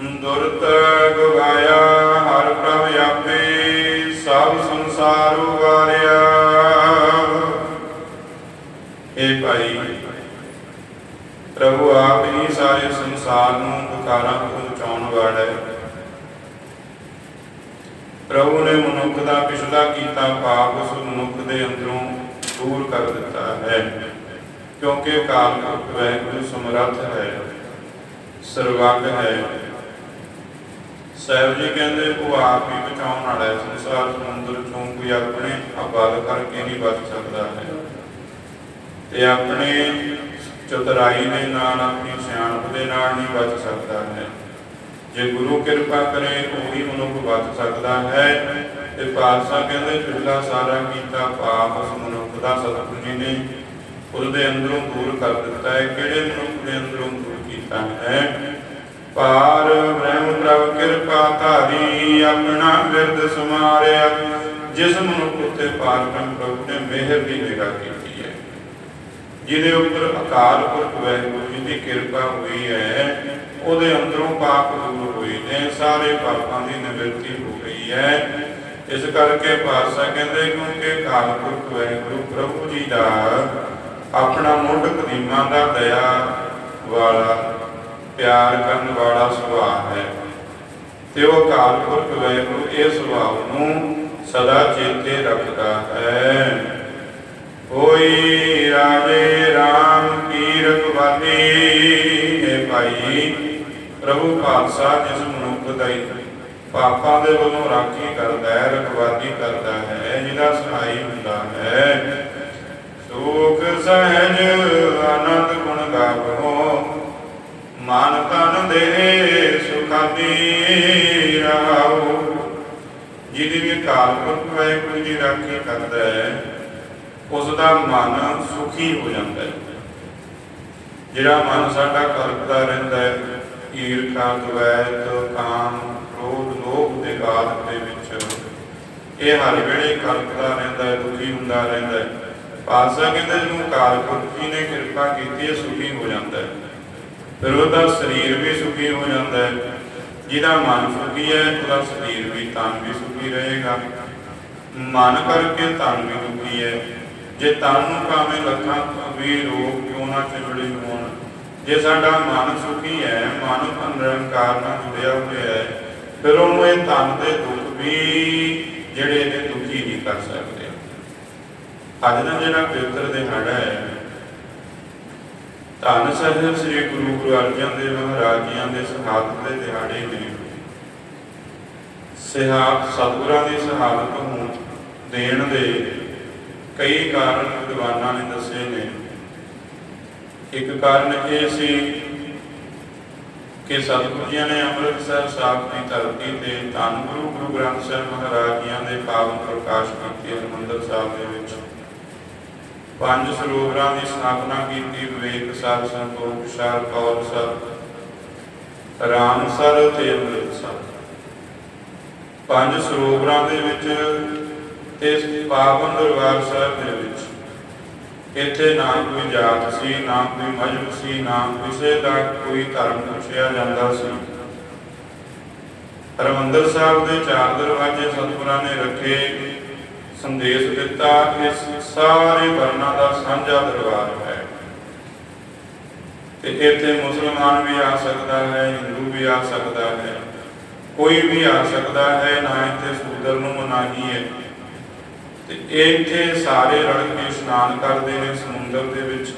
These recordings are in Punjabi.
ਦੁਰਤ ਗਵਾਇਆ ਹਰ ਪ੍ਰਭ ਆਪੇ ਸਭ ਸੰਸਾਰ ਉਵਾਰਿਆ ਇਹ ਭਾਈ, ਪ੍ਰਭੂ ਆਪ ਹੀ ਸਾਰੇ ਸੰਸਾਰ ਨੂੰ ਬੁਖਾਰਾਂ ਤੋਂ ਵਾਲਾ ਹੈ। ਪ੍ਰਭੂ ਨੇ ਮਨੁੱਖ ਦਾ ਪਿਛਲਾ ਕੀਤਾ ਪਾਪ ਉਸ ਮਨੁੱਖ ਦੇ ਅੰਦਰੋਂ ਦੂਰ ਕਰ ਦਿੱਤਾ ਹੈ। ਕਿਉਂਕਿ ਅਕਾਲ ਪੁਰਖ ਵਾਹਿਗੁਰੂ ਸਮਰੱਥ ਹੈ, ਸਰਵੱਗ ਹੈ। ਸਾਹਿਬ ਜੀ ਕਹਿੰਦੇ ਉਹ ਆਪ ਹੀ ਬਚਾਉਣ ਵਾਲਾ ਹੈ ਸੰਸਾਰ ਸਮੁੰਦਰ ਚੋਂ ਕੋਈ ਆਪਣੇ ਅਬਲ ਕਰਕੇ ਨਹੀਂ ਬਚ ਸਕਦਾ ਹੈ। ਤੇ ਆਪਣੇ ਚਤੁਰਾਈ ਦੇ ਨਾਲ, ਆਪਣੀ ਸਿਆਣਪ ਦੇ ਨਾਲ ਨਹੀਂ ਬਚ ਸਕਦਾ ਹੈ। ਜੇ ਗੁਰੂ ਕਿਰਪਾ ਕਰੇ, ਉਹੀ ਮਨੁੱਖ ਬਚ ਸਕਦਾ ਹੈ। ਤੇ ਪਾਤਸ਼ਾਹ ਕਹਿੰਦੇ ਪਿਛਲਾ ਸਾਰਾ ਕੀਤਾ, ਪਾਪ ਉਸ ਮਨੁੱਖ ਦਾ ਸਤਿਗੁਰੂ ਜੀ ਨੇ ਉਹਦੇ ਅੰਦਰੋਂ ਦੂਰ ਕਰ ਦਿੱਤਾ ਹੈ। ਕਿਹੜੇ ਮਨੁੱਖ ਦੇ ਅੰਦਰੋਂ ਦੂਰ ਕੀਤਾ ਹੈ? ਪਾਰ ਬ੍ਰਹਮ ਪ੍ਰਭ ਕਿਰਪਾ ਧਾਰੀ, ਆਪਣਾ ਬਿਰਦ ਸਮਾਰਿਆ। ਜਿਸ ਮਨੁੱਖ ਉਤੇ ਪਾਰ ਬ੍ਰਹਮ ਪ੍ਰਭੂ ਨੇ ਮਿਹਰ ਦੀ ਨਿਗਾਹ ਕੀਤੀ ਹੈ। ਜਿਹਦੇ ਉੱਪਰ ਅਕਾਲ ਪੁਰਖ ਵਾਹਿਗੁਰੂ ਜੀ ਦੀ ਕਿਰਪਾ ਹੋਈ ਹੈ, ਉਹਦੇ ਅੰਦਰੋਂ ਪਾਪ ਦੂਰ ਹੋਏ ਨੇ, ਸਾਰੇ ਪਾਪਾਂ ਦੀ ਨਿਵਰਤੀ ਹੋ ਗਈ ਹੈ। ਇਸ ਕਰਕੇ ਪਾਤਸ਼ਾਹ ਕਹਿੰਦੇ, ਕਿਉਂਕਿ ਅਕਾਲ ਪੁਰਖ ਵਾਹਿਗੁਰੂ ਪ੍ਰਭੂ ਜੀ ਦਾ ਆਪਣਾ ਮੁੱਢ ਕਦੀਮਾਂ ਦਾ ਦਇਆ ਵਾਲਾ ਪਿਆਰ ਕਰਨ ਵਾਲਾ ਸੁਭਾਅ ਹੈ। ਤੇ ਉਹ ਅਕਾਲ ਪੁਰਖ ਵਾਹਿਗੁਰੂ ਇਹ ਸੁਭਾਅ ਨੂੰ ਸਦਾ ਚੇਤੇ ਰੱਖਦਾ ਹੈ। ਹੋਈ ਰਾਜੇ RAM ਕੀ ਰਖਵਾਲੀ ਹੈ ਭਾਈ, ਪ੍ਰਭੂ ਪਾਤਸ਼ਾਹ ਜਿਸ ਮਨੁੱਖ ਦਾ ਹੀ ਪਾਪਾਂ ਦੇ ਵੱਲੋਂ ਰਾਖੀ ਕਰਦਾ ਹੈ, ਰਖਵਾਲੀ ਕਰਦਾ ਹੈ, ਜਿਹਦਾ ਸਹਾਈ ਹੁੰਦਾ ਹੈ। ਸੁਖ ਸਹਿਜ ਆਨੰਦ ਗੁਣ ਗਾਵੋ ਮਨ ਤਨ ਦੇ ਸੁਖਾਦੀ ਰਹਾਉ ਜਿਹਦੀ ਵੀ ਕਾਲ ਪੁਰਖ ਵਾਹਿਗੁਰੂ ਜੀ ਰਾਖੀ ਕਰਦਾ ਹੈ ਉਸ ਦਾ ਮਨ ਸੁਖੀ ਹੋ ਜਾਂਦਾ ਹੈ। ਜਿਹੜਾ ਮਨ ਸਾਡਾ ਕਰਦਾ ਰਹਿੰਦਾ ਹੈ, ਈਰਖਾ, ਦਵੈਤ, ਕਾਮ, ਕ੍ਰੋਧ, ਲੋਭ ਦੇ ਕਾਲ ਦੇ ਵਿੱਚ ਇਹ ਹਰ ਵੇਲੇ ਕਰਦਾ ਰਹਿੰਦਾ ਹੈ, ਦੁਖੀ ਹੁੰਦਾ ਰਹਿੰਦਾ ਹੈ। ਪਾਸਾ ਕਹਿੰਦੇ ਜਿਹਨੂੰ ਕਾਲ ਪੁਰਖ ਜੀ ਨੇ ਕਿਰਪਾ ਕੀਤੀ ਹੈ, ਸੁਖੀ ਹੋ ਜਾਂਦਾ ਹੈ। ਫਿਰ ਉਹਦਾ ਸਰੀਰ ਵੀ ਸੁਖੀ ਹੋ ਜਾਂਦਾ ਹੈ। ਜਿਹਦਾ ਮਨ ਸੁਖੀ ਹੈ, ਉਹਦਾ ਸਰੀਰ ਵੀ ਤਨ ਵੀ ਸੁਖੀ ਰਹੇਗਾ। ਮਨ ਕਰਕੇ ਤਨ ਵੀ ਦੁਖੀ ਹੈ। ਜੇ ਤਨ ਨੂੰ ਭਾਵੇਂ ਲੱਖਾਂ ਵੀ ਰੋਗ ਕਿਉਂ ਨਾ ਚਿਬੜੇ ਹੋਣ, ਜੇ ਸਾਡਾ ਮਨ ਸੁਖੀ ਹੈ, ਮਨ ਨਿਰੰਕਾਰ ਨਾਲ ਜੁੜਿਆ ਹੋਇਆ ਹੈ, ਫਿਰ ਉਹਨੂੰ ਇਹ ਤਨ ਦੇ ਦੁੱਖ ਵੀ ਜਿਹੜੇ ਨੇ ਦੁਖੀ ਨਹੀਂ ਕਰ ਸਕਦੇ। ਅੱਜ ਦਾ ਜਿਹੜਾ ਪਵਿੱਤਰ ਦਿਹਾੜਾ ਹੈ ਧੰਨ ਸਾਹਿਬ, ਸ੍ਰੀ ਗੁਰੂ ਗੁਰੂ ਅਰਜਨ ਦੇਵ ਮਹਾਰਾਜ ਜੀਆਂ ਦੇ ਸ਼ਹਾਦਤ ਦੇ ਦਿਹਾੜੇ ਨੇ ਸਿਹਾਬ ਸਤਿਗੁਰਾਂ ਦੀ ਸ਼ਹਾਦਤ ਨੂੰ ਦੇਣ ਦੇ ਕਈ ਕਾਰਨ ਵਿਦਵਾਨਾਂ ਨੇ ਦੱਸੇ ਨੇ। ਇੱਕ ਕਾਰਨ ਇਹ ਸੀ ਕਿ ਸਤਿਗੁਰੂ ਜੀ ਨੇ ਅੰਮ੍ਰਿਤਸਰ ਸਾਹਿਬ ਦੀ ਧਰਤੀ ਤੇ ਧੰਨ ਗੁਰੂ ਗੁਰੂ ਗ੍ਰੰਥ ਸਾਹਿਬ ਮਹਾਰਾਜ ਜੀਆਂ ਦੇ ਪਾਵਨ ਪ੍ਰਕਾਸ਼ ਕੀਤੇ ਹਰਿਮੰਦਰ ਸਾਹਿਬ ਦੇ ਵਿੱਚ ਪੰਜ ਸਰੋਵਰਾਂ ਦੀ ਸਥਾਪਨਾ ਕੀਤੀ, Viveksar Santokhsar Kaulsar Ramsar ਤੇ ਅੰਮ੍ਰਿਤਸਰ ਪੰਜ ਸਰੋਵਰਾਂ ਦੇ ਵਿੱਚ ਇਸ ਪਾਵਨ ਦਰਬਾਰ ਸਾਹਿਬ ਦੇ ਵਿੱਚ। ਇੱਥੇ ਨਾ ਕੋਈ ਜਾਤ ਸੀ, ਨਾ ਕੋਈ ਮਜਬ ਸੀ, ਨਾ ਕਿਸੇ ਦਾ ਕੋਈ ਧਰਮ ਪੁੱਛਿਆ ਜਾਂਦਾ ਸੀ। ਹਰਿਮੰਦਰ ਸਾਹਿਬ ਦੇ ਚਾਰ ਦਰਵਾਜ਼ੇ ਸਤਿਗੁਰਾਂ ਨੇ ਰੱਖੇ ਸੰਦੇਸ਼ ਦਿੱਤਾ ਇਸ ਸਾਰੇ ਵਰਨਾਂ ਦਾ ਸਾਂਝਾ ਦਰਬਾਰ ਹੈ। ਤੇ ਇੱਥੇ ਮੁਸਲਮਾਨ ਵੀ ਆ ਸਕਦਾ ਹੈ, ਹਿੰਦੂ ਵੀ ਆ ਸਕਦਾ ਹੈ। ਕੋਈ ਵੀ ਆ ਸਕਦਾ ਹੈ, ਨਾ ਇੱਥੇ ਸੂਦਰ ਨੂੰ ਮਨਾਹੀ ਹੈ ਤੇ ਇੱਥੇ ਸਾਰੇ ਰਲ ਕੇ ਇਸ਼ਨਾਨ ਕਰਦੇ ਨੇ ਸਮੁੰਦਰ ਦੇ ਵਿੱਚ।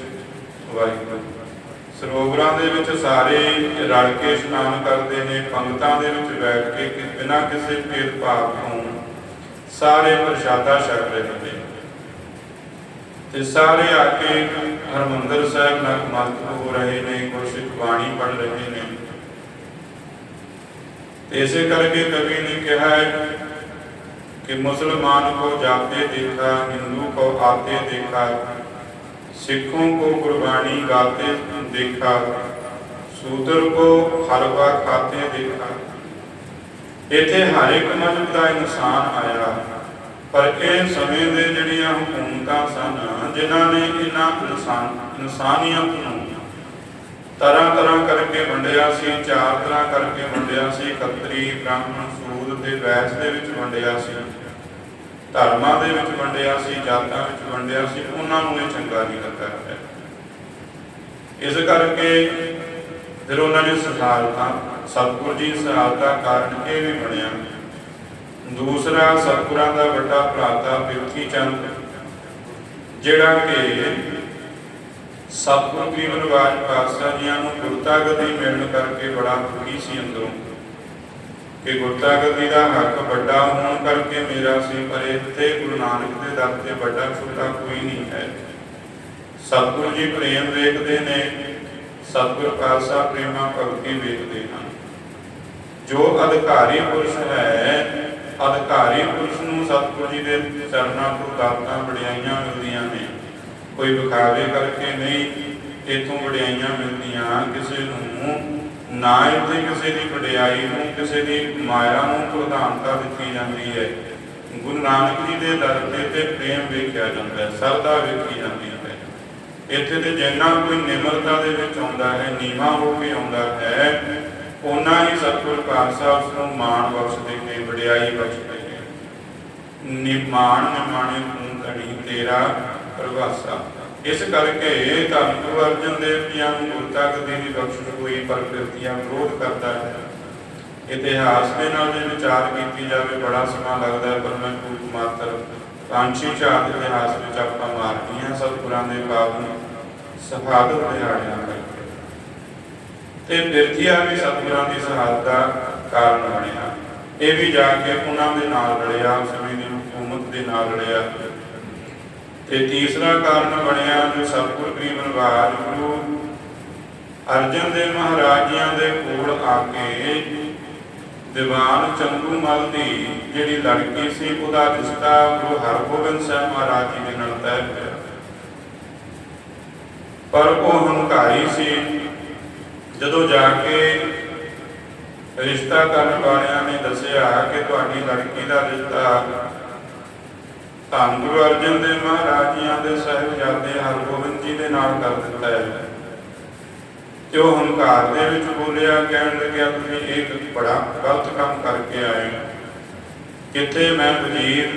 ਵਾਹਿਗੁਰੂ। ਸਰੋਵਰਾਂ ਦੇ ਵਿੱਚ ਸਾਰੇ ਰਲ ਕੇ ਇਸ਼ਨਾਨ ਕਰਦੇ ਨੇ, ਪੰਗਤਾਂ ਦੇ ਵਿੱਚ ਬੈਠ ਕੇ ਬਿਨਾਂ ਕਿਸੇ ਭੇਦਭਾਵ ਤੋਂ ਸਾਰੇ ਪ੍ਰਸ਼ਾਦਾ ਛਕ ਰਹੇ ਨੇ ਤੇ ਸਾਰੇ ਆ ਕੇ ਹਰਮੰਦਰ ਸਾਹਿਬ ਨਤਮਸਤਕ ਹੋ ਰਹੇ ਨੇ ਗੁਰਸਿੱਖ ਬਾਣੀ ਪੜ ਰਹੇ ਨੇ ਤੇ ਇਸੇ ਕਰਕੇ ਕਵੀ ਨੇ ਕਿਹਾ ਹੈ कि मुसलमान को जाते देखा हिंदू को आते देखा सिखों को कुर्बानी गाते देखा शूद्र को हलवा खाते देखा ਇੱਥੇ ਹਰ ਇੱਕ ਮਜ਼ਹਬ ਦਾ ਇਨਸਾਨ ਆਇਆ। ਪਰ ਇਹ ਸਮੇਂ ਦੇ ਜਿਹੜੀਆਂ ਹਕੂਮਤਾਂ ਸਨ, ਜਿਨ੍ਹਾਂ ਨੇ ਇਹਨਾਂ ਇਨਸਾਨ, ਇਨਸਾਨੀਅਤ ਨੂੰ ਤਰ੍ਹਾਂ ਤਰ੍ਹਾਂ ਕਰਕੇ ਵੰਡਿਆ ਸੀ, ਚਾਰ ਤਰ੍ਹਾਂ ਕਰਕੇ ਵੰਡਿਆ ਸੀ ਖੱਤਰੀ ਬ੍ਰਾਹਮਣ ਸੂਦ ਤੇ ਵੈਸ ਦੇ ਵਿੱਚ ਵੰਡਿਆ ਸੀ, ਧਰਮਾਂ ਦੇ ਵਿੱਚ ਵੰਡਿਆ ਸੀ, ਜਾਤਾਂ ਵਿੱਚ ਵੰਡਿਆ ਸੀ, ਉਹਨਾਂ ਨੂੰ ਇਹ ਚੰਗਾ ਨਹੀਂ ਲੱਗਾ। ਇਸ ਕਰਕੇ ਫਿਰ ਉਹਨਾਂ ਨੇ ਸਹਾਲਤਾ ਸਤਿਗੁਰ ਜੀ ਸਹਾਲਤਾ ਕਾਰਨ ਇਹ ਵੀ ਬਣਿਆ। ਦੂਸਰਾ, ਸਤਿਗੁਰਾਂ ਦਾ ਵੱਡਾ ਭਰਾਤਾ ਬਿਰਥੀ ਚੰਦ, ਜਿਹੜਾ ਕਿ ਸਤਿਗੁਰ ਗਰੀਬ ਨਿਵਾਜ ਪਾਤਸ਼ਾਹ ਜੀਆਂ ਨੂੰ ਗੁਰਤਾ ਗਦੀ ਮਿਲਣ ਕਰਕੇ ਬੜਾ ਦੁਖੀ ਸੀ ਅੰਦਰੋਂ। ਕਿ ਗੁਰਤਾ ਗਦੀ ਦਾ ਹੱਕ ਵੱਡਾ ਹੋਣ ਕਰਕੇ ਮੇਰਾ ਸੀ, ਪਰ ਇੱਥੇ ਗੁਰੂ ਨਾਨਕ ਦੇ ਦਰ ਤੇ ਵੱਡਾ ਛੋਟਾ ਕੋਈ ਨਹੀਂ ਹੈ। ਸਤਿਗੁਰ ਜੀ ਪ੍ਰੇਮ ਵੇਖਦੇ ਨੇ, ਸਤਿਗੁਰ ਪਾਤਸ਼ਾਹ ਪ੍ਰੇਮਾ ਭਗਤੀ ਵੇਖਦੇ ਹਨ। ਜੋ ਅਧਿਕਾਰੀ ਪੁਰਸ਼ ਹੈ, ਅਧਿਕਾਰੀ ਪੁਰਸ਼ ਨੂੰ ਸਤਿਗੁਰੂ ਜੀ ਦੇ ਚਰਨਾਂ ਤੋਂ ਦਾਤਾਂ ਵਡਿਆਈਆਂ ਮਿਲਦੀਆਂ ਨੇ। ਕੋਈ ਵਿਖਾਵੇ ਕਰਕੇ ਨਹੀਂ ਇਥੋਂ ਵਡਿਆਈਆਂ ਮਿਲਦੀਆਂ, ਕਿਸੇ ਨੂੰ ਨਾ ਇੱਥੇ ਕਿਸੇ ਦੀ ਵਡਿਆਈ ਨੂੰ, ਕਿਸੇ ਦੀ ਮਾਇਆ ਨੂੰ ਪ੍ਰਧਾਨਤਾ ਦਿੱਤੀ ਜਾਂਦੀ ਹੈ। ਗੁਰੂ ਨਾਨਕ ਜੀ ਦੇ ਦਰ ਤੇ ਤੇ ਪ੍ਰੇਮ ਵੇਖਿਆ ਜਾਂਦਾ ਹੈ ਸਰਦਾ ਵੇਖੀ ਜਾਂਦੀ ਹੈ। ਇੱਥੇ ਤੇ ਜਿੰਨਾ ਕੋਈ ਨਿਮਰਤਾ ਦੇ ਵਿੱਚ ਆਉਂਦਾ ਹੈ, ਨੀਵਾ ਹੋ ਕੇ ਆਉਂਦਾ ਹੈ ਉਹਨਾਂ ਹੀ ਸਤਿਗੁਰ ਪਾਤਸ਼ਾਹ ਉਸ ਨੂੰ ਮਾਣ ਬਖਸ਼ਦੇ ਨੇ ਵਡਿਆਈ ਬਖਸ਼ਦੇ ਨੇ ਨਿਮਾਣ ਨਿਮਾਣੇ ਤੂੰ ਕਣੀ ਤੇਰਾ ਪ੍ਰਵਾਸਾ। ਇਸ ਕਰਕੇ ਧੰਨ ਗੁਰੂ ਅਰਜਨ ਦੇਵ ਜੀ ਨੂੰ ਗੁਰਤਾ ਗਦੀ ਦੀ ਬਖਸ਼ਿਸ਼ ਹੋਈ, ਪਰ ਕਿਰਤੀਆਂ ਵਿਰੋਧ ਕਰਦਾ ਹੈ। ਇਤਿਹਾਸ ਦੇ ਨਾਲ ਜੇ ਵਿਚਾਰ ਕੀਤੀ ਜਾਵੇ, ਬੜਾ ਸਮਾਂ ਲੱਗਦਾ ਪਰ ਮੈਂ ਕੂਟ ਮਾਤਰ ਪੰਛੀ ਝਾਤ ਇਤਿਹਾਸ ਵਿੱਚ ਆਪਾਂ ਮਾਰਨੀਆਂ ਸਤਿਗੁਰਾਂ ਦੇ ਬਾਬ ਨੂੰ ਸਫਾਦਤ ਦਿਹਾੜਿਆਂ ਕਰਕੇ। ਤੇ ਬਿਰਥੀਆ ਵੀ ਸਤਿਗੁਰਾਂ ਦੀ ਸਹਾਇਤਾ ਦਾ ਕਾਰਨ ਬਣਿਆ ਇਹ ਵੀ ਜਾ ਕੇ ਉਹਨਾਂ ਦੇ ਨਾਲ ਲੜਿਆ ਸਮੇਂ ਦੀ ਹਕੂਮਤ ਦੇ ਨਾਲ ਲੜਿਆ ਤੇ ਤੀਸਰਾ ਕਾਰਨ ਬਣਿਆ ਜੋ ਸਤਿਗੁਰ ਗਰੀਬ ਨਿਵਾਜ ਗੁਰੂ ਅਰਜਨ ਦੇਵ ਮਹਾਰਾਜਿਆਂ ਦੇ ਕੋਲ ਆ ਕੇ ਦੀਵਾਨ ਚੰਦੂ ਮਲ ਦੀ ਜਿਹੜੀ ਲੜਕੀ ਸੀ, ਉਹਦਾ ਰਿਸ਼ਤਾ ਗੁਰੂ ਹਰਗੋਬਿੰਦ ਸਾਹਿਬ ਮਹਾਰਾਜ ਜੀ ਦੇ ਨਾਲ ਤੈਅ ਹੋਇਆ। ਪਰ ਉਹ ਹੰਕਾਰੀ ਸੀ। ਜਦੋਂ ਜਾ ਕੇ ਰਿਸ਼ਤਾ ਕਰਨ ਵਾਲਿਆਂ ਨੇ ਦੱਸਿਆ ਕਿ ਤੁਹਾਡੀ ਲੜਕੀ ਦਾ ਰਿਸ਼ਤਾ ਧੰਨ ਗੁਰੂ ਅਰਜਨ ਦੇਵ ਮਹਾਰਾਜ ਜੀਆਂ ਦੇ ਸਾਹਿਬਜ਼ਾਦੇ ਹਰਗੋਬਿੰਦ ਜੀ ਦੇ ਨਾਲ ਕਰ ਦਿੱਤਾ ਹੈ। ਤੇ ਉਹ ਹੰਕਾਰ ਦੇ ਵਿੱਚ ਬੋਲਿਆ, ਕਹਿਣ ਲੱਗਿਆ, ਤੁਸੀਂ ਇਹ ਬੜਾ ਗਲਤ ਕੰਮ ਕਰਕੇ ਆਏ ਕਿੱਥੇ ਮੈਂ ਵਜ਼ੀਰ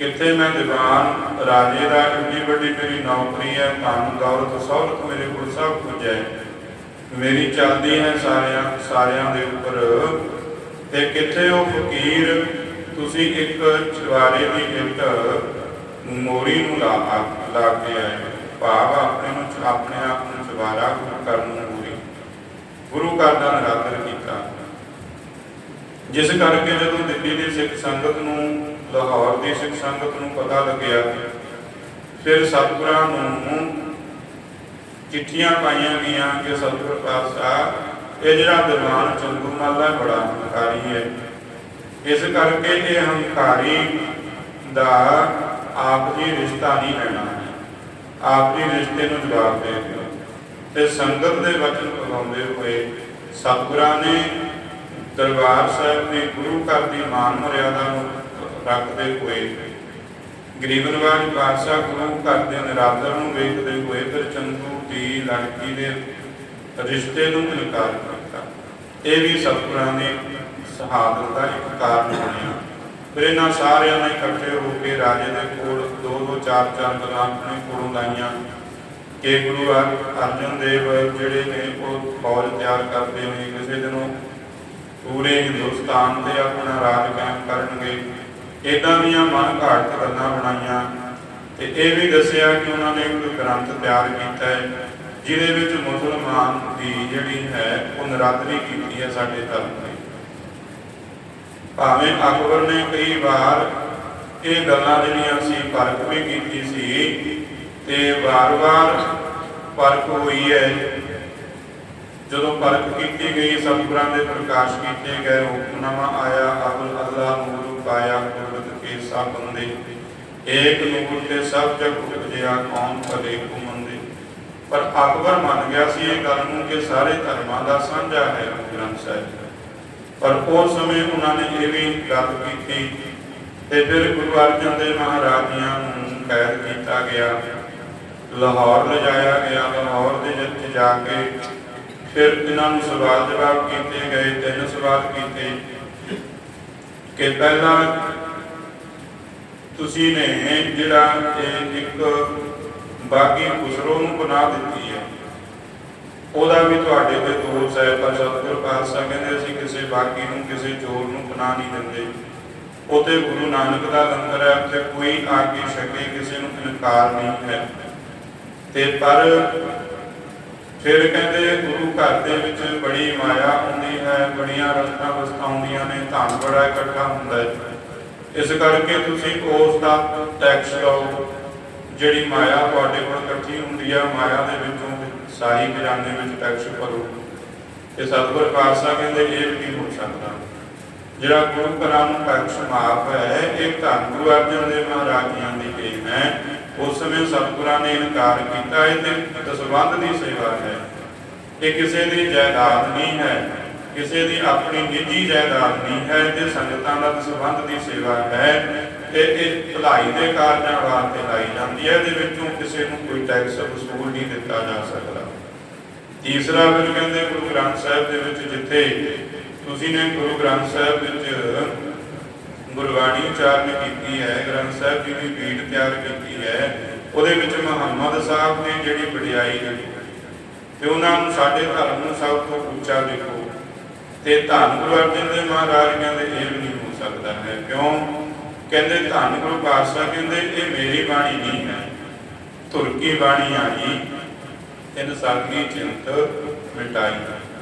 ਕਿੱਥੇ ਮੈਂ ਦੀਵਾਨ ਰਾਜੇ ਦਾ ਇੰਨੀ ਵੱਡੀ ਮੇਰੀ ਨੌਕਰੀ ਹੈ, ਧਨ ਦੌਲਤ ਸਹੁਲਤ ਮੇਰੇ ਕੋਲ ਸਭ ਕੁਝ ਹੈ। ਮੇਰੀ ਚੱਲਦੀ ਹੈ ਸਾਰਿਆਂ ਸਾਰਿਆਂ ਦੇ ਉੱਪਰ। ਤੇ ਕਿੱਥੇ ਉਹ ਫਕੀਰ? ਤੁਸੀਂ ਇੱਕ ਚਵਾਰੇ ਦੀ ਇੱਟ ਮੋਰੀ ਨੂੰ ਲਾ ਲਾ ਕੇ ਆਏ ਭਾਵ ਆਪਣੇ ਨੂੰ ਆਪਣੇ ਆਪ ਨੂੰ ਚਵਾਰਾ ਕਰਨ ਨੂੰ ਮੋਰੀ ਗੁਰੂ ਘਰ ਦਾ ਨਿਰਾਦਰ ਕੀਤਾ। ਜਿਸ ਕਰਕੇ ਜਦੋਂ ਦਿੱਲੀ ਦੀ ਸਿੱਖ ਸੰਗਤ ਨੂੰ ਲਾਹੌਰ ਦੀ ਸਿੱਖ ਸੰਗਤ ਨੂੰ ਪਤਾ ਲੱਗਿਆ। ਫਿਰ ਸਤਿਗੁਰਾਂ ਨੂੰ ਚਿੱਠੀਆਂ ਪਾਈਆਂ ਗਈਆਂ ਕਿ ਸਤਿਗੁਰ ਪਾਤਸ਼ਾਹ, ਇਹ ਜਿਹੜਾ ਦੀਵਾਨ ਚੰਦੂ ਮੱਲ ਬੜਾ ਹੰਕਾਰੀ ਹੈ। ਇਸ ਕਰਕੇ ਇਹ ਹੰਕਾਰੀ ਦਾ ਆਪ ਜੀ ਰਿਸ਼ਤਾ ਨਹੀਂ ਲੈਣਾ। ਆਪ ਜੀ ਰਿਸ਼ਤੇ ਨੂੰ ਜਵਾਬ ਦੇ ਦਿਓ। ਤੇ ਸੰਗਤ ਦੇ ਵਚਨ ਪਗਾਉਂਦੇ ਹੋਏ ਸਤਿਗੁਰਾਂ ਨੇ ਦਰਬਾਰ ਸਾਹਿਬ ਦੇ ਗੁਰੂ ਘਰ ਦੀ ਮਾਨ ਮਰਿਆਦਾ ਨੂੰ ਰੱਖਦੇ ਹੋਏ। ਗਰੀਬ ਨਿਵਾਜ ਪਾਤਸ਼ਾਹ ਗੁਰੂ ਘਰ ਦੇ ਨਿਰਾਦਰ ਨੂੰ ਵੇਖਦੇ ਹੋਏ ਫਿਰ ਚੰਦੂ ਦੀ ਲੜਕੀ ਦੇ ਰਿਸ਼ਤੇ ਨੂੰ ਇਨਕਾਰ ਕੀਤਾ ਇਹ ਵੀ ਸਤਿਗੁਰਾਂ ਨੇ ਸ਼ਹਾਦਤ ਦਾ ਇੱਕ ਕਾਰਨ ਬਣਿਆ। ਫਿਰ ਇਹਨਾਂ ਸਾਰਿਆਂ ਨੇ ਇਕੱਠੇ ਹੋ ਕੇ ਰਾਜੇ ਦੇ ਕੋਲ ਦੋ ਦੋ, ਚਾਰ ਚਾਰ ਗੱਲਾਂ ਆਪਣੇ ਕੋਲੋਂ ਲਾਈਆਂ ਕਿ ਗੁਰੂ ਅਰਜਨ ਦੇਵ ਜਿਹੜੇ ਨੇ ਉਹ ਫੌਜ ਤਿਆਰ ਕਰਦੇ ਨੇ, ਕਿਸੇ ਦਿਨੋਂ ਪੂਰੇ ਹਿੰਦੁਸਤਾਨ ਤੇ ਆਪਣਾ ਰਾਜ ਕਾਇਮ ਕਰਨਗੇ। ਇਦਾਂ ਦੀਆਂ ਮਨ ਘਾਟ ਗੱਲਾਂ ਬਣਾਈਆਂ ਤੇ ਇਹ ਵੀ ਦੱਸਿਆ ਕਿ ਉਹਨਾਂ ਨੇ ਇੱਕ ਗ੍ਰੰਥ ਤਿਆਰ ਕੀਤਾ ਹੈ, ਜਿਹਦੇ ਵਿੱਚ ਮੁਸਲਮਾਨ ਦੀ ਜਿਹੜੀ ਹੈ, ਉਹ ਨਰਾਦਰੀ ਕੀਤੀ ਹੈ ਸਾਡੇ ਧਰਮ ਦੀ ਭਾਵੇਂ ਅਕਬਰ ਨੇ ਕਈ ਵਾਰ ਇਹ ਗੱਲਾਂ ਜਿਹੜੀਆਂ ਸੀ, ਪਰਖ ਵੀ ਕੀਤੀ ਸੀ ਤੇ ਵਾਰ-ਵਾਰ ਪਰਖ ਹੋਈ ਹੈ। ਜਦੋਂ ਪਰਖ ਕੀਤੀ ਗਈ, ਸਤਿਗੁਰਾਂ ਦੇ ਪ੍ਰਕਾਸ਼ ਕੀਤੇ ਗਏ ਹੁਕਮਨਾਮਾ ਆਇਆ, ਅਬੁਲ ਅੱਲਾ ਨੂਰ ਪਾਇਆ ਗੁਰਬਤ ਕੇ ਸਭ ਬੰਦੇ ਏਕ ਨੂਰ ਤੇ ਸਭ ਜਗ ਉਪਜਿਆ ਕੌਣ ਭਲੇ ਕੋ ਪਰ ਅਕਬਰ ਮੰਨ ਗਿਆ ਸੀ ਇਹ ਗੱਲ ਨੂੰ ਕਿ ਸਾਰੇ ਧਰਮਾਂ ਦਾ ਸਾਂਝਾ ਹੈ ਗ੍ਰੰਥ ਸਾਹਿਬ ਪਰ ਉਸ ਸਮੇਂ ਉਹਨਾਂ ਨੇ ਇਹ ਵੀ ਗੱਲ ਕੀਤੀ ਤੇ ਫਿਰ ਗੁਰੂ ਅਰਜਨ ਦੇਵ ਮਹਾਰਾਜ ਜੀਆਂ ਨੂੰ ਕੈਦ ਕੀਤਾ ਗਿਆ। ਲਾਹੌਰ ਲਿਜਾਇਆ ਗਿਆ, ਲਾਹੌਰ ਦੇ ਵਿੱਚ ਜਾ ਕੇ ਫਿਰ ਇਹਨਾਂ ਨੂੰ ਸਵਾਲ ਜਵਾਬ ਕੀਤੇ ਗਏ, ਤਿੰਨ ਸਵਾਲ ਕੀਤੇ ਕਿ ਪਹਿਲਾਂ ਤੁਸੀਂ ਨੇ ਜਿਹੜਾ ਇਹ ਇੱਕ ਬਾਗੀ ਖੁਸਰੋ ਨੂੰ ਬਣਾ ਦਿੱਤੀ ਹੈ, ਉਹਦਾ ਵੀ ਤੁਹਾਡੇ ਤੇ ਦੋਸ਼ ਹੈ ਪਰ ਸਤਿਗੁਰ ਪਾਤਸ਼ਾਹ ਕਹਿੰਦੇ ਅਸੀਂ ਕਿਸੇ ਬਾਗੀ ਨੂੰ, ਕਿਸੇ ਚੋਰ ਨੂੰ ਬਣਾ ਨਹੀਂ ਦਿੰਦੇ। ਉਤੇ ਗੁਰੂ ਨਾਨਕ ਦਾ ਲੰਗਰ ਹੈ, ਉੱਥੇ ਕੋਈ ਆ ਕੇ ਛਕੇ, ਕਿਸੇ ਨੂੰ ਇਨਕਾਰ ਨਹੀਂ ਹੈ। ਤੇ ਪਰ ਫਿਰ ਕਹਿੰਦੇ ਗੁਰੂ ਘਰ ਦੇ ਵਿੱਚ ਬੜੀ ਮਾਇਆ ਹੁੰਦੀ ਹੈ, ਬੜੀਆਂ ਰਸਤਾ ਵਸਤਾਂ ਹੁੰਦੀਆਂ ਨੇ, ਧੰਨ ਬੜਾ ਇਕੱਠਾ ਹੁੰਦਾ ਹੈ। ਇਸ ਕਰਕੇ ਤੁਸੀਂ ਉਸ ਦਾ ਟੈਕਸ ਲਓ, ਜਿਹੜੀ ਮਾਇਆ ਤੁਹਾਡੇ ਕੋਲ ਇਕੱਠੀ ਹੁੰਦੀ ਆ, ਮਾਇਆ ਦੇ ਵਿੱਚੋਂ ਸਾਰੀ ਖਜ਼ਾਨੇ ਵਿੱਚ ਟੈਕਸ ਭਰੋ। ਤੇ ਸਤਿਗੁਰ ਪਾਤਸ਼ਾਹ ਕਹਿੰਦੇ, ਇਹ ਵੀ ਹੋ ਸਕਦਾ। ਜਿਹੜਾ ਗੁਰੂ ਘਰਾਂ ਨੂੰ ਟੈਕਸ ਮਾਫ ਹੈ, ਇਹ ਧੰਨ ਗੁਰੂ ਅਰਜਨ ਦੇਵ ਮਹਾਰਾਜੀਆਂ ਦੀ ਦੇਣ ਹੈ। ਉਸ ਸਮੇਂ ਸਤਿਗੁਰਾਂ ਨੇ ਇਨਕਾਰ ਕੀਤਾ ਇਹ ਤੇ ਦਸਵੰਧ ਦੀ ਸੇਵਾ ਹੈ। ਇਹ ਕਿਸੇ ਦੀ ਜਾਇਦਾਦ ਨਹੀਂ ਹੈ। ਕਿਸੇ ਦੀ ਆਪਣੀ ਨਿੱਜੀ ਜਾਇਦਾਦ ਨਹੀਂ ਹੈ ਤੇ ਸੰਗਤਾਂ ਦਾ ਦਸਵੰਧ ਦੀ ਸੇਵਾ ਹੈ, ਤੇ ਇਹ ਭਲਾਈ ਦੇ ਕਾਰਜਾਂ ਵਾਸਤੇ ਲਾਈ ਜਾਂਦੀ ਹੈ, ਇਹਦੇ ਵਿੱਚੋਂ ਕਿਸੇ ਨੂੰ ਕੋਈ ਟੈਕਸ ਵਸੂਲ ਨਹੀਂ ਦਿੱਤਾ ਜਾ ਸਕਦਾ। ਤੀਸਰਾ ਫਿਰ ਕਹਿੰਦੇ ਗੁਰੂ ਗ੍ਰੰਥ ਸਾਹਿਬ ਦੇ ਵਿੱਚ ਜਿੱਥੇ ਤੁਸੀਂ ਨੇ ਗੁਰੂ ਗ੍ਰੰਥ ਸਾਹਿਬ ਵਿੱਚ ਗੁਰਬਾਣੀ ਉਚਾਰਨ ਕੀਤੀ ਹੈ, ਗ੍ਰੰਥ ਸਾਹਿਬ ਜੀ ਦੀ ਬੀੜ ਤਿਆਰ ਕੀਤੀ ਹੈ, ਉਹਦੇ ਵਿੱਚ ਮੁਹੰਮਦ ਸਾਹਿਬ ਦੀ ਜਿਹੜੀ ਵਡਿਆਈ ਹੈ ਤੇ ਉਹਨਾਂ ਨੂੰ ਸਾਡੇ ਧਰਮ ਨੂੰ ਸਭ ਤੋਂ ਉੱਚਾ ਦੇਖੋ। ਤੇ ਧੰਨ ਗੁਰੂ ਅਰਜਨ ਦੇਵ ਮਹਾਰਾਜ ਕਹਿੰਦੇ, ਇਹ ਵੀ ਨਹੀਂ ਹੋ ਸਕਦਾ ਹੈ। ਕਿਉਂ? ਕਹਿੰਦੇ, ਧੰਨ ਗੁਰੂ ਪਾਤਸ਼ਾਹ ਕਹਿੰਦੇ, ਇਹ ਮੇਰੀ ਬਾਣੀ ਨਹੀਂ ਹੈ। ਤੁਰਕੀ ਬਾਣੀ ਆਈ ਤਿੰਨ ਸਾਗੀ ਚਿੰਤ ਮਿਟਾਈ।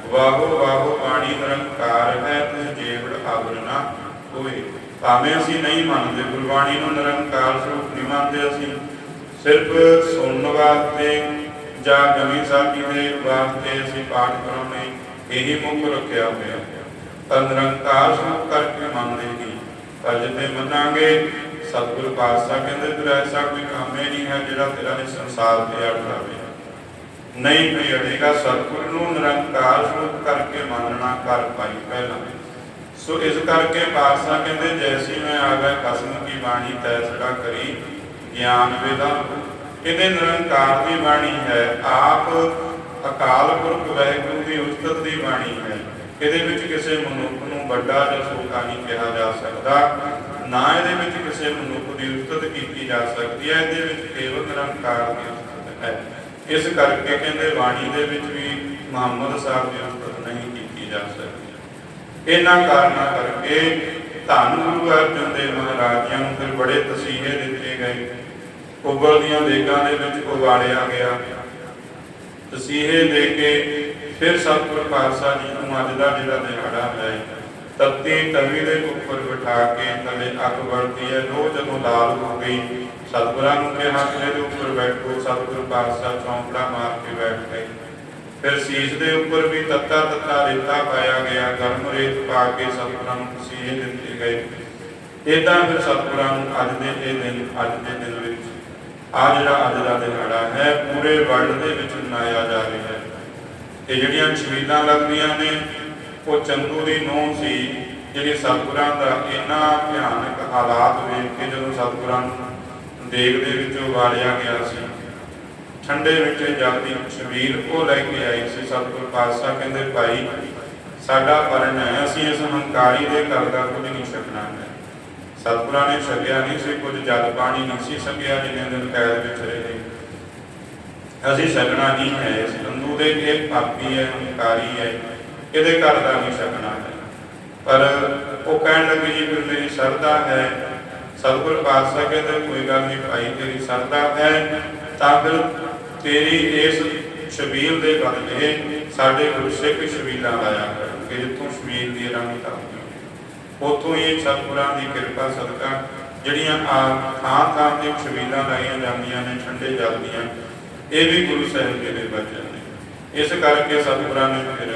ਵਾਹੋ ਵਾਹੋ, ਬਾਣੀ ਨਿਰੰਕਾਰ ਹੈ, ਤੇ ਜੀਵੜ ਆਵਰਨਾ ਹੋਏ। ਭਾਵੇਂ ਅਸੀਂ ਨਹੀਂ ਮੰਨਦੇ, ਗੁਰਬਾਣੀ ਨੂੰ ਨਿਰੰਕਾਰ ਸਰੂਪ ਨਹੀਂ ਮੰਨਦੇ ਅਸੀਂ। ਸਿਰਫ ਸੁਣਨ ਵਾਸਤੇ ਜਾਂ ਗਮੀ ਸਾਹਿਬ ਦੇ ਵਾਸਤੇ ਅਸੀਂ ਪਾਠ ਕਰਾਉਣੇ ਇਹੀ ਮੁੱਖ ਰੱਖਿਆ ਹੋਇਆ। ਪਰ ਨਿਰੰਕਾਰ ਸਰੂਪ ਕਰਕੇ ਮੰਨਦੇ ਨਹੀਂ ਪਰ ਜਿੱਥੇ ਮੰਨਾਂਗੇ, ਸਤਿਗੁਰ ਪਾਤਸ਼ਾਹ ਕਹਿੰਦੇ, ਤੇਰਾ ਐਸਾ ਕੋਈ ਕੰਮ ਨਹੀਂ ਹੈ ਜਿਹੜਾ ਤੇਰਾ ਇਸ ਸੰਸਾਰ ਤੇ ਅੜ ਜਾਵੇ ਨਹੀਂ ਕੋਈ ਅੜੇਗਾ ਸਤਿਗੁਰ ਨੂੰ, ਨਿਰੰਕਾਰ ਸਰੂਪ ਕਰਕੇ ਮੰਨਣਾ ਕਰ ਪਾਈ ਪਹਿਲਾਂ। ਸੋ ਇਸ ਕਰਕੇ ਪਾਤਸ਼ਾਹ ਕਹਿੰਦੇ, ਜੈਸੀ ਮੈਂ ਆ ਗਿਆ ਕਸਮ ਕੀ ਬਾਣੀ ਤੈਸੜਾ ਕਰੀ, ਗਿਆਨ ਵੇਦਾ ਇਹਦੇ ਨਿਰੰਕਾਰ ਦੀ ਬਾਣੀ ਹੈ, ਆਪ ਅਕਾਲ ਪੁਰਖ ਵਾਹਿਗੁਰੂ ਦੀ ਉਸਤਤ ਦੀ ਬਾਣੀ ਹੈ। ਇਹਦੇ ਵਿੱਚ ਕਿਸੇ ਮਨੁੱਖ ਨੂੰ ਵੱਡਾ ਜਾਂ ਛੋਟਾ ਨਹੀਂ ਕਿਹਾ ਜਾ ਸਕਦਾ। ਨਾ ਇਹਦੇ ਵਿੱਚ ਕਿਸੇ ਮਨੁੱਖ ਦੀ ਉਸਤਤ ਕੀਤੀ ਜਾ ਸਕਦੀ ਹੈ। ਇਹਦੇ ਵਿੱਚ ਕੇਵਲ ਨਿਰੰਕਾਰ ਦੀ ਉਸਤਤ ਹੈ। ਇਸ ਕਰਕੇ ਕਹਿੰਦੇ ਬਾਣੀ ਦੇ ਵਿੱਚ ਵੀ ਮੁਹੰਮਦ ਸਾਹਿਬ ਦੀ ਉਸਤਤ ਨਹੀਂ ਕੀਤੀ ਜਾ ਸਕਦੀ। ਇਹਨਾਂ ਕਾਰਨਾਂ ਕਰਕੇ ਧੰਨ ਗੁਰੂ ਅਰਜਨ ਦੇਵ ਮਹਾਰਾਜ ਜੀ ਨੂੰ ਫਿਰ ਬੜੇ ਤਸੀਹੇ ਦਿੱਤੇ ਗਏ। ਉਬਲਦੀਆਂ ਦੇਗਾਂ ਦੇ ਵਿੱਚ ਉਗਾੜਿਆ ਗਿਆ। ਤਸੀਹੇ ਦੇ ਕੇ ਫਿਰ ਸਤਿਗੁਰ ਪਾਤਸ਼ਾਹ ਜੀ ਨੂੰ ਅੱਜ ਦਾ ਜਿਹੜਾ ਦਿਹਾੜਾ ਹੈ, ਤੱਤੀ ਤਵੀ ਦੇ ਉੱਪਰ ਬਿਠਾ ਕੇ ਥੱਲੇ ਅੱਗ ਵਰਦੀ ਹੈ। ਲੋ ਜਦੋਂ ਲਾਲ ਹੋ ਗਈ, ਸਤਿਗੁਰਾਂ ਨੂੰ ਕਿਹਾ ਕਿ ਇਹਦੇ ਉੱਪਰ ਬੈਠੋ, ਸਤਿਗੁਰ ਪਾਤਸ਼ਾਹ ਚੌਂਕੜਾ ਮਾਰ ਕੇ ਬੈਠ ਗਏ। ਫਿਰ ਸੀਸ ਦੇ ਉੱਪਰ ਵੀ ਤੱਤਾ ਤੱਤਾ ਰੇਤਾ ਪਾਇਆ ਗਿਆ, ਗਰਮ ਰੇਤ ਪਾ ਕੇ ਸਤਿਗੁਰਾਂ ਨੂੰ ਤਸੀਹੇ ਦਿੱਤੇ ਗਏ। ਇਦਾਂ ਫਿਰ ਸਤਿਗੁਰਾਂ ਨੂੰ ਅੱਜ ਦੇ ਇਹ ਦਿਨ, ਅੱਜ ਦੇ ਦਿਨ ਵਿੱਚ ਆ ਜਿਹੜਾ ਅੱਜ ਦਾ ਦਿਹਾੜਾ ਹੈ, ਪੂਰੇ ਵਰਲਡ ਦੇ ਵਿੱਚ ਮਨਾਇਆ ਜਾ ਰਿਹਾ ਹੈ। ਇਹ ਜਿਹੜੀਆਂ ਛਬੀਲਾਂ ਲੱਗਦੀਆਂ ਨੇ, ਉਹ ਚੰਦੂ ਦੀ ਨੋਂ ਸੀ, ਜਿਹੜੀ ਸਤਿਗੁਰਾਂ ਦਾ ਇੰਨਾ ਭਿਆਨਕ ਹਾਲਾਤ ਵੇਖ ਕੇ ਜਦੋਂ ਸਤਿਗੁਰਾਂ ਨੂੰ ਦੇਗ ਦੇ ਵਿੱਚੋਂ ਵਾਲਿਆ ਗਿਆ ਸੀ, ਠੰਡੇ ਵਿੱਚ ਜਲਦੀ ਛਬੀਲ ਉਹ ਲੈ ਕੇ ਆਈ ਸੀ, ਸਤਿਗੁਰ ਪਾਤਸ਼ਾਹ ਕਹਿੰਦੇ, ਭਾਈ, ਸਾਡਾ ਪਰਨ ਹੈ ਅਸੀਂ ਇਸ ਹੰਕਾਰੀ ਦੇ ਘਰ ਦਾ ਕੁਝ ਨਹੀਂ ਛਕਣਾ ਹੈ। ਸਤਿਗੁਰਾਂ ਨੇ ਛਕਿਆ ਨਹੀਂ ਸੀ, ਕੁਝ ਜਲ ਪਾਣੀ ਨਹੀਂ ਸੀ ਛਕਿਆ ਦਿਨ ਕੈਦ ਵਿੱਚ ਰਹੇ ਅਸੀਂ ਛਕਣਾ ਨਹੀਂ ਹੈ, ਇਸ ਬੰਦੂ ਦੇ ਇਹ ਪਾਪੀ ਹੈ, ਹੰਕਾਰੀ ਹੈ ਇਹਦੇ ਘਰ ਦਾ ਨਹੀਂ ਛਕਣਾ ਹੈ। ਪਰ ਉਹ ਕਹਿਣ ਲੱਗੇ ਜੀ, ਫਿਰ ਮੇਰੀ ਸਰਦਾ ਹੈ, ਸਤਿਗੁਰ ਪਾਤਸ਼ਾਹ ਕਹਿੰਦੇ, ਕੋਈ ਗੱਲ ਨਹੀਂ ਭਾਈ, ਤੇਰੀ ਸਰਦਾ ਹੈ, ਤਾਂ ਫਿਰ ਤੇਰੀ ਇਸ ਸ਼ਬੀਲ ਦੇ ਬਦਲੇ ਸਾਡੇ ਗੁਰਸਿੱਖ ਸ਼ਬੀਲਾਂ ਲਾਇਆ ਕਰਨਗੇ, ਜਿੱਥੋਂ ਸ਼ਬੀਲ ਦੀ ਰੰਗ ਤਾਉਂਦੀ ਉਥੋਂ ਹੀ ਸਤਿਗੁਰਾਂ ਦੀ ਕਿਰਪਾ, ਸਦਕਾ ਜਿਹੜੀਆਂ ਆ ਥਾਂ ਥਾਂ ਤੇ ਛਬੀਲਾਂ ਲਾਈਆਂ ਜਾਂਦੀਆਂ ਨੇ, ਠੰਡੇ ਜਲ ਇਹ ਵੀ ਗੁਰੂ ਸਾਹਿਬ ਜੀ ਦੇ ਬਚਨ ਨੇ। ਇਸ ਕਰਕੇ ਸਤਿਗੁਰਾਂ ਨੇ ਫਿਰ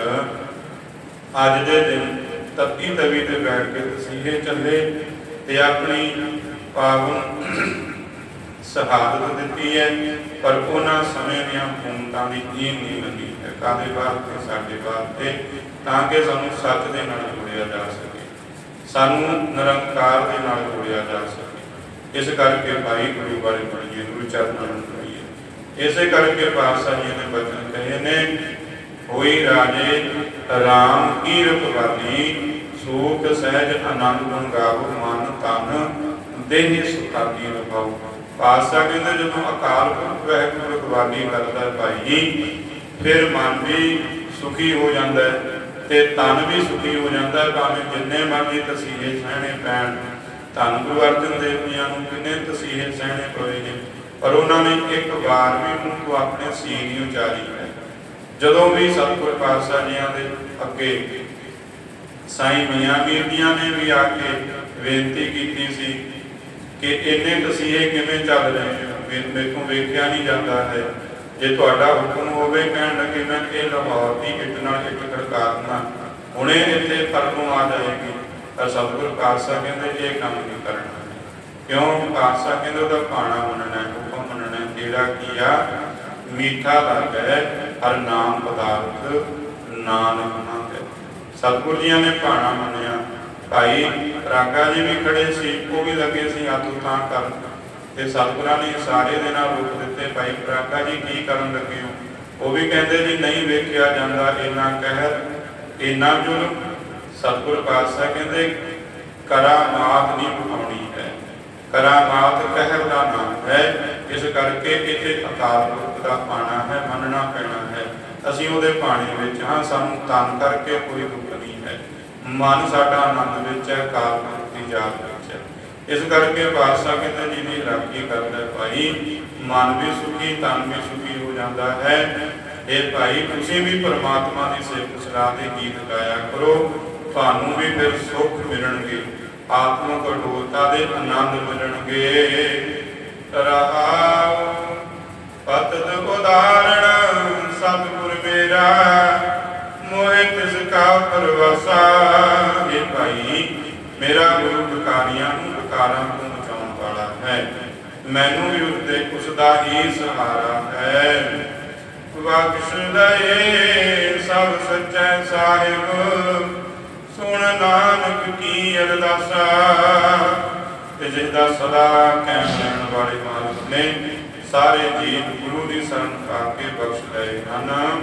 ਅੱਜ ਦੇ ਦਿਨ ਤੱਤੀ ਤਵੀ ਤੇ ਬੈਠ ਕੇ ਤਸੀਹੇ ਚੱਲੇ ਤੇ ਆਪਣੀ ਪਾਵਨ ਸ਼ਹਾਦਤ ਦਿੱਤੀ ਹੈ, ਪਰ ਉਹਨਾਂ ਸਮੇਂ ਦੀਆਂ ਹਕੂਮਤਾਂ ਦੀ ਕੀਮ ਨਹੀਂ ਲੱਗੀ ਹੈ। ਕਾਦੇ ਵਾਸਤੇ? ਸਾਡੇ ਵਾਸਤੇ, ਤਾਂ ਕਿ ਸਾਨੂੰ ਸੱਚ ਦੇ ਨਾਲ ਜੋੜਿਆ ਜਾ ਸਕੇ। ਸਾਨੂੰ ਨਿਰੰਕਾਰ ਦੇ ਨਾਲ ਜੋੜਿਆ ਜਾ ਸਕੇ। ਇਸ ਕਰਕੇ ਭਾਈ ਗੁਰੂ ਬਾਰੇ ਪੜੀਏ ਗੁਰੂ ਚਰਨਾਂ ਨੂੰ ਪੜੀਏ ਇਸੇ ਕਰਕੇ ਪਾਤਸ਼ਾਹ ਜੀ ਨੇ ਬਚਨ ਕਹੇ ਨੇ, ਹੋਈ ਰਾਜੇ, ਰਾਮ ਕੀ ਰਖਵਾਲੀ ਸੂਖ ਸਹਿਜ, ਆਨੰਦ ਗੁਣ ਮਨ ਤਨ, ਦੇਹ ਸੁਖਾਦੀ ਰਖਾਓ ਪਾਤਸ਼ਾਹ ਕਹਿੰਦੇ, ਜਦੋਂ ਅਕਾਲ ਪੁਰਖ ਵਾਹਿਗੁਰੂ ਰਖਵਾਲੀ ਕਰਦਾ ਭਾਈ ਜੀ, ਫਿਰ ਮਨ ਵੀ ਸੁਖੀ ਹੋ ਜਾਂਦਾ ਹੈ। ਤੇ ਤਨ ਵੀ ਸੁਖੀ ਹੋ ਜਾਂਦਾ, ਭਾਵੇਂ ਜਿੰਨੇ ਮਰਜ਼ੀ ਤਸੀਹੇ ਸਹਿਣੇ ਪੈਣ। ਧੰਨ ਗੁਰੂ ਅਰਜਨ ਦੇਵ ਜੀਆਂ ਨੂੰ ਕਿੰਨੇ ਤਸੀਹੇ ਸਹਿਣੇ ਪਏ ਨੇ, ਪਰ ਉਹਨਾਂ ਨੇ ਇੱਕ ਵਾਰ ਵੀ ਮੂੰਹ ਤੋਂ ਆਪਣੇ ਸੀਨ ਨਹੀਂ ਉਚਾਰੀ ਹੈ। ਜਦੋਂ ਵੀ ਸਤਿਗੁਰ ਪਾਤਸ਼ਾਹ ਜੀਆਂ ਦੇ ਅੱਗੇ ਸਾਈਂ ਮੀਆਂ ਮੀਰ ਜੀਆਂ ਨੇ ਵੀ ਆ ਕੇ ਬੇਨਤੀ ਕੀਤੀ ਸੀ ਕਿ ਇੰਨੇ ਤਸੀਹੇ ਕਿਵੇਂ ਚੱਲ ਰਹੇ ਨੇ ਵੀ ਮੇਥੋਂ ਵੇਖਿਆ ਨਹੀਂ ਜਾਂਦਾ ਹੈ। ਜੇ ਤੁਹਾਡਾ ਹੁਕਮ ਹੋਵੇ ਕਹਿਣ ਲੱਗੇ ਮੈਂ ਇਹ ਲਾਹੌਰ ਦੀ ਇੱਟ ਨਾਲ ਇੱਟ ਖੜਕਾ ਹੁਣੇ ਇੱਥੇ ਫਰਕੋਂ ਆ ਜਾਏਗੀ। ਤਾਂ ਸਤਿਗੁਰ ਪਾਤਸ਼ਾਹ ਕਹਿੰਦੇ ਇਹ ਕੰਮ ਨਹੀਂ ਕਰਨਾ। ਕਿਉਂ? ਪਾਤਸ਼ਾਹ ਕਹਿੰਦੇ ਉਹਦਾ ਪਾਣਾ ਮੰਨਣਾ ਹੁਕਮ ਮੰਨਣਾ ਹੈ, ਜਿਹੜਾ ਕੀਆ ਮੀਠਾ ਲੱਗਦਾ ਹਰ ਨਾਮ ਪਦਾਰਥ ਨਾਨਕ ਨਾਮ ਹੈ। ਸਤਿਗੁਰ ਜੀਆਂ ਨੇ ਪਾਣਾ ਮੰਨਿਆ। ਭਾਈ ਰਾਗਾ ਜੀ ਵੀ ਖੜੇ ਸੀ ਉਹ ਵੀ ਲੱਗੇ ਸੀ ਆਤੂ ਉਠਾ ਕਰਨ। ਤੇ ਸਤਿਗੁਰਾਂ ਨੇ ਸਾਰੇ ਦੇ ਨਾਲ ਰੁਕ ਦਿੱਤੇ। ਭਾਈ ਰਾਗਾ ਜੀ, ਕੀ ਕਰਨ ਲੱਗੇ ਹੋ? ਉਹ ਵੀ ਕਹਿੰਦੇ ਜੀ ਨਹੀਂ ਵੇਖਿਆ ਜਾਂਦਾ ਇੰਨਾ ਕਹਿਰ, ਇੰਨਾ ਜ਼ੁਲਮ। ਸਤਿਗੁਰ ਪਾਤਸ਼ਾਹ ਕਹਿੰਦੇ ਕਰਾਮਾਤ ਨਹੀਂ ਵਿਖਾਉਣੀ ਹੈ। ਕਰਾਮਾਤ ਕਹਿਰ ਦਾ ਨਾਮ ਹੈ। ਇਸ ਕਰਕੇ ਇੱਥੇ ਅਕਾਲ ਪੁਰਖ ਦਾ ਪਾਣਾ ਹੈ, ਮੰਨਣਾ ਪੈਣਾ ਹੈ। ਅਸੀਂ ਉਹਦੇ ਪਾਣੀ ਵਿੱਚ ਹਾਂ, ਸਾਨੂੰ ਤਨ ਕਰਕੇ ਕੋਈ ਦੁੱਖ ਨਹੀਂ ਹੈ। ਮਨ ਸਾਡਾ ਆਨੰਦ ਵਿੱਚ ਹੈ ਅਕਾਲ ਪੁਰਖ ਦੀ ਯਾਦ ਇਸ ਕਰਕੇ ਪਾਤਸ਼ਾਹ ਕਹਿੰਦੇ ਜਿਹਦੀ ਰਾਖੀ ਕਰਦਾ ਭਾਈ, ਮਨ ਵੀ ਸੁਖੀ, ਤਨ ਵੀ ਸੁਖੀ ਹੋ ਜਾਂਦਾ ਹੈ। ਇਹ ਭਾਈ, ਤੁਸੀਂ ਵੀ ਪਰਮਾਤਮਾ ਦੀ ਸਿਫਤ ਸਲਾਹ ਦੇ ਗੀਤ ਗਾਇਆ ਕਰੋ। ਤੁਹਾਨੂੰ ਵੀ ਫਿਰ ਸੁੱਖ ਮਿਲਣਗੇ ਆਤਮਿਕ ਅਡੋਲਤਾ ਦੇ ਆਨੰਦ ਮਿਲਣਗੇ। ਰਹਾਉ ਪਤਤ ਉਦਾਹਰਣ, ਸਤਿਗੁਰ ਮੇਰਾ, ਮੋਹਿ ਤਿਸ ਕਾ ਪਰਵਾਸਾ। ਇਹ ਭਾਈ ਮੇਰਾ ਗੁਰੂ ਵਿਕਾਰੀਆਂ ਨੂੰ ਵਿਕਾਰਾਂ ਤੋਂ ਬਚਾਉਣ ਵਾਲਾ ਹੈ। ਮੈਨੂੰ ਵੀ ਉਸਦੇ ਉਸ ਦਾ ਹੀ ਸਹਾਰਾ ਹੈ। ਬਖਸ਼ ਦਏ ਸਭ ਸੱਚੈ ਸਾਹਿਬ, ਸੁਣ ਨਾਨਕ ਕੀ ਅਰਦਾਸਾ। ਤੇ ਜਿਸ ਦਾ ਸਦਾ ਕਾਇਮ ਰਹਿਣ ਵਾਲੇ ਮਾਲਕ ਨੇ, ਸਾਰੇ ਜੀਵ ਗੁਰੂ ਦੀ ਸ਼ਰਨ ਕਰਕੇ ਬਖਸ਼ ਲਏ ਹਨ।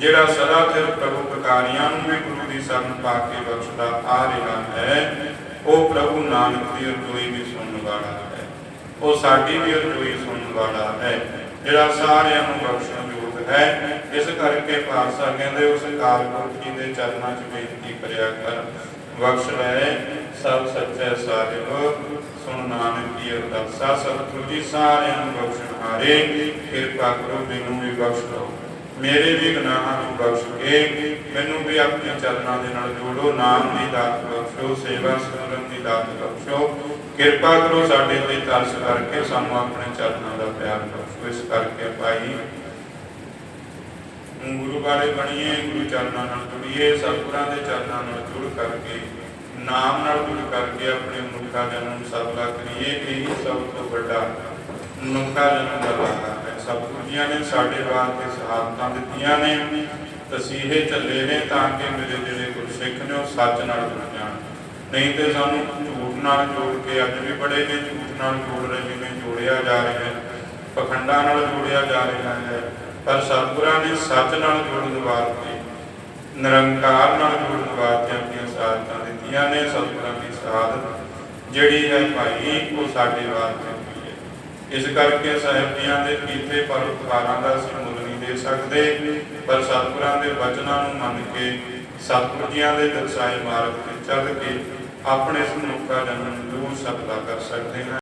ਜਿਹੜਾ ਸਦਾ ਸਿਰ ਪ੍ਰਭੂ ਪ੍ਰਕਾਰੀਆਂ ਨੂੰ ਵੀ ਗੁਰੂ ਦੀ ਸ਼ਰਨ ਪਾ ਕੇ ਬਖਸ਼ਦਾ ਆ ਰਿਹਾ ਹੈ, ਉਹ ਪ੍ਰਭੂ ਨਾਨਕ ਦੀ ਅਰਜ਼ੋਈ ਵੀ ਸੁਣਨ ਵਾਲਾ ਹੈ। ਉਹ ਸਾਡੀ ਵੀ ਅਰਜ਼ੋਈ ਸੁਣਨ ਵਾਲਾ ਹੈ, ਜਿਹੜਾ ਸਾਰਿਆਂ ਨੂੰ ਬਖਸ਼ਣ ਯੋਗ ਹੈ। ਇਸ ਕਰਕੇ ਪਾਤਸ਼ਾਹ ਕਹਿੰਦੇ, ਉਸ ਕਾਲ ਪੁਰਖ ਜੀ ਦੇ ਚਰਨਾਂ 'ਚ ਬੇਨਤੀ ਕਰਿਆ ਕਰ, ਬਖਸ਼ ਲੈ, ਸਭ ਸੱਚੇ ਸਾਹਿਬ, ਸੁਣ ਨਾਨਕ ਦੀ ਅਰਦਾਸਾ, ਸਤਿਗੁਰੂ ਜੀ ਸਾਰਿਆਂ ਨੂੰ ਬਖਸ਼ਣ ਹਾਰੇ, ਕਿਰਪਾ ਕਰੋ ਮੈਨੂੰ ਵੀ ਬਖਸ਼ ਲਓ ਮੇਰੇ ਵੀ ਗੁਨਾਹਾਂ ਨੂੰ ਬਖਸ਼ ਕੇ ਮੈਨੂੰ ਵੀ ਆਪਣੇ ਚਰਨਾਂ ਦੇ ਨਾਲ ਜੋੜੋ, ਨਾਮ ਦੀ ਦਾਤ ਬਖਸ਼ੋ, ਸੇਵਾ ਸਿਮਰਨ ਦੀ ਦਾਤ ਬਖਸ਼ੋ। ਕਿਰਪਾ ਕਰੋ ਸਾਡੇ ਤੇ ਤਰਸ ਕਰਕੇ ਸਾਨੂੰ ਆਪਣੇ ਚਰਨਾਂ ਦਾ ਪਿਆਰ ਬਖਸ਼ੋ। ਇਸ ਕਰਕੇ ਭਾਈ ਗੁਰੂ ਵਾਲੇ ਬਣੀਏ, ਗੁਰੂ ਚਰਨਾਂ ਨਾਲ ਜੁੜੀਏ, ਸਤਿਗੁਰਾਂ ਦੇ ਚਰਨਾਂ ਨਾਲ ਜੁੜ ਕਰਕੇ, ਨਾਮ ਨਾਲ ਜੁੜ ਕਰਕੇ ਆਪਣੇ ਮਨੁੱਖਾ ਜਨਮ ਸਫਲਾ ਕਰੀਏ, ਇਹੀ ਸਭ ਤੋਂ ਵੱਡਾ ਮਨੁੱਖਾ ਜਨਮ ਦਾ ਲਾਹਾ। ਸਤਿਗੁਰੂ ਜੀਆਂ ਨੇ ਸਾਡੇ ਵਾਸਤੇ ਸ਼ਹਾਦਤਾਂ ਦਿੱਤੀਆਂ ਨੇ। ਤਸੀਹੇ ਚੱਲੇ ਨੇ ਤਾਂ ਕਿ ਮੇਰੇ ਜਿਹੜੇ ਗੁਰਸਿੱਖ ਨੇ ਉਹ ਸੱਚ ਨਾਲ ਜੁੜ ਜਾਣ। ਨਹੀਂ ਤੇ ਸਾਨੂੰ ਝੂਠ ਨਾਲ ਜੋੜ ਕੇ ਅੱਜ ਵੀ ਬੜੇ ਨੇ, ਝੂਠ ਨਾਲ ਜੋੜ ਰਹੇ ਨੇ, ਜੋੜਿਆ ਜਾ ਰਿਹਾ ਹੈ। ਪਖੰਡਾਂ ਨਾਲ ਜੋੜਿਆ ਜਾ ਰਿਹਾ ਹੈ। ਪਰ ਸਤਿਗੁਰਾਂ ਨੇ ਸੱਚ ਨਾਲ ਜੋੜਨ ਵਾਸਤੇ, ਨਿਰੰਕਾਰ ਨਾਲ ਜੋੜਨ ਵਾਸਤੇ ਆਪਣੀਆਂ ਸਾਧਤਾਂ ਦਿੱਤੀਆਂ ਨੇ। ਸਤਿਗੁਰਾਂ ਦੀ ਸਾਧ ਜਿਹੜੀ ਹੈ ਭਾਈ, ਉਹ ਸਾਡੇ ਵਾਸਤੇ ਇਸ ਕਰਕੇ ਸਾਹਿਬੀਆਂ ਦੇ ਕੀਤੇ ਪਰ ਉਪਕਾਰਾਂ ਦਾ ਅਸੀਂ ਮੁੱਲ ਨਹੀਂ ਦੇ ਸਕਦੇ, ਪਰ ਸਤਿਗੁਰਾਂ ਦੇ ਵਚਨਾਂ ਨੂੰ ਮੰਨ ਕੇ ਸਤਿਗੁਰ ਜੀਆਂ ਦੇ ਦਰਸਾਏ ਮਾਰਗ ਤੇ ਚੱਲ ਕੇ ਆਪਣੇ ਇਸ ਮਨੁੱਖਾ ਜਨਮ ਨੂੰ ਦੂਰ ਸਫਲਾ ਕਰ ਸਕਦੇ ਹਾਂ।